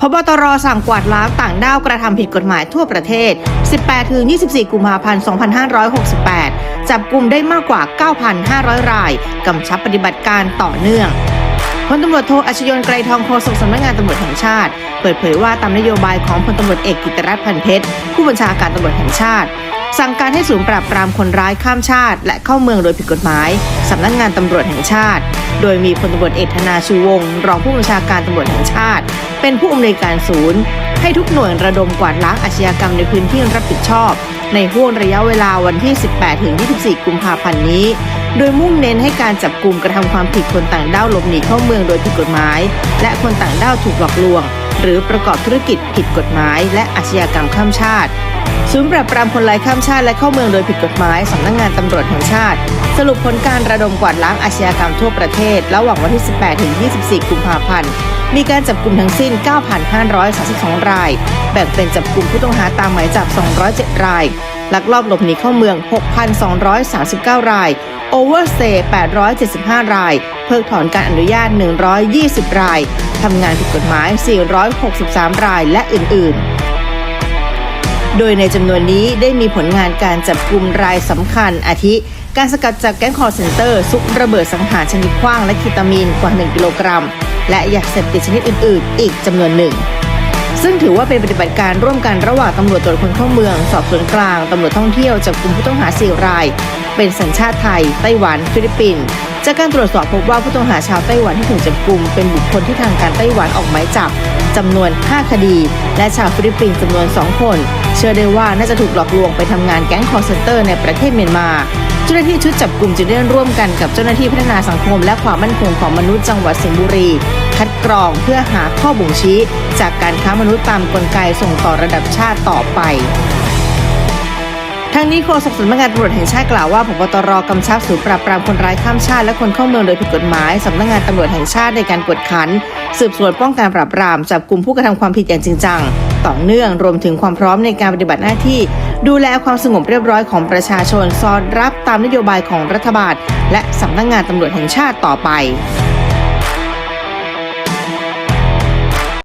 พบตรสั่งกวาดล้างต่างด้าวกระทำผิดกฎหมายทั่วประเทศ 18-24 กุมภาพันธ์ 2568 จับกลุ่มได้มากกว่า 9,500 ราย กำชับปฏิบัติการต่อเนื่องพลตำรวจโทอัชยนไกรทองโฆษกสำนักงานตำรวจแห่งชาติ เปิดเผยว่าตามนโยบายของพลตำรวจเอกกิติรัตน์พันเพชร ผู้บัญชาการตำรวจแห่งชาติ สั่งการให้ศูนย์ปราบปรามคนร้ายข้ามชาติ และเข้าเมืองโดยผิดกฎหมายสำนักงานตำรวจแห่งชาติ โดยมีพลตำรวจเอกธนาชูวงศ์รองผู้บัญชาการตำรวจแห่งชาติ เป็นผู้อำนวยการศูนย์ ให้ทุกหน่วยระดมกวาดล้างอาชญากรรมในพื้นที่รับผิดชอบ ในห่วงระยะเวลาวันที่ 18-24 กุมภาพันธ์นี้ โดยมุ่งเน้นให้การจับกลุ่มกระทำความผิดคนต่างด้าวหลบหนีเข้าเมืองโดยผิดกฎหมาย และคนต่างด้าวถูกหลอกลวง หรือประกอบธุรกิจผิดกฎหมาย และอาชญากรรมข้ามชาติศูนย์ปราบปรามคนไร้ข้ามชาติและเข้าเมืองโดยผิดกฎหมาย สำนักงานตำรวจแห่งชาติ สรุปผลการระดมกวาดล้างอาชญากรรมทั่วประเทศ ระหว่างวันที่ 18 ถึง 24 กุมภาพันธ์ มีการจับกลุ่มทั้งสิ้น 9,532 ราย แบ่งเป็นจับกลุ่มผู้ต้องหาตามหมายจับ 207 ราย ลักลอบหลบหนีเข้าเมือง 6,239 ราย โอเวอร์เซ875 ราย เพิกถอนการอนุญาต 120 ราย ทำงานผิดกฎหมาย 463 ราย และอื่น ๆ โดยในจำนวนนี้ได้มีผลงานการจับกลุ่มรายสำคัญอาทิ การสกัดจับแก๊งคอร์เซนเตอร์ ซุกระเบิดสังหารชนิดขว้างและคีตามีนกว่า 1 กิโลกรัม และยาเสพติดชนิดอื่น ๆ อีกจำนวนหนึ่งซึ่งถือว่าเป็นปฏิบัติการร่วมกันระหว่างตำรวจตรวจคนเข้าเมือง สอบสวนกลาง ตำรวจท่องเที่ยวจับกลุ่มผู้ต้องหาสี่ราย เป็นสัญชาติไทย ไต้หวัน ฟิลิปปินส์ จากการตรวจสอบพบว่าผู้ต้องหาชาวไต้หวันที่ถูกจับกลุ่มเป็นบุคคลที่ทางการไต้หวันออกหมายจับจำนวน 5 คดี และชาวฟิลิปปินส์จำนวน 2 คน เชื่อได้ว่าน่าจะถูกหลอกลวงไปทำงานแก๊งคอร์เซนเตอร์ในประเทศเมียนมาเจ้าหน้าที่ชุดจับกลุ่มจึงได้ร่วมกันกับเจ้าหน้าที่พัฒนาสังคมและความมั่นคงของมนุษย์จังหวัดสิงห์บุรี คัดกรองเพื่อหาข้อบ่งชี้ จากการค้ามนุษย์ตามกลไกส่งต่อระดับชาติต่อไป ทั้งนี้โฆษกสำนักงานตำรวจแห่งชาติกล่าวว่าพบตรกำชับศูนย์ปราบปรามคนร้ายข้ามชาติและคนเข้าเมืองโดยผิดกฎหมายสำนักงานตำรวจแห่งชาติในการกวดขัน สืบสวนป้องกันปราบปรามจับกลุ่มผู้กระทำความผิดอย่างจริงจังต่อเนื่องรวมถึงความพร้อมในการปฏิบัติหน้าที่ ดูแลความสงบเรียบร้อยของประชาชนสอดรับตามนโยบายของรัฐบาล และสำนักงานตำรวจแห่งชาติต่อไป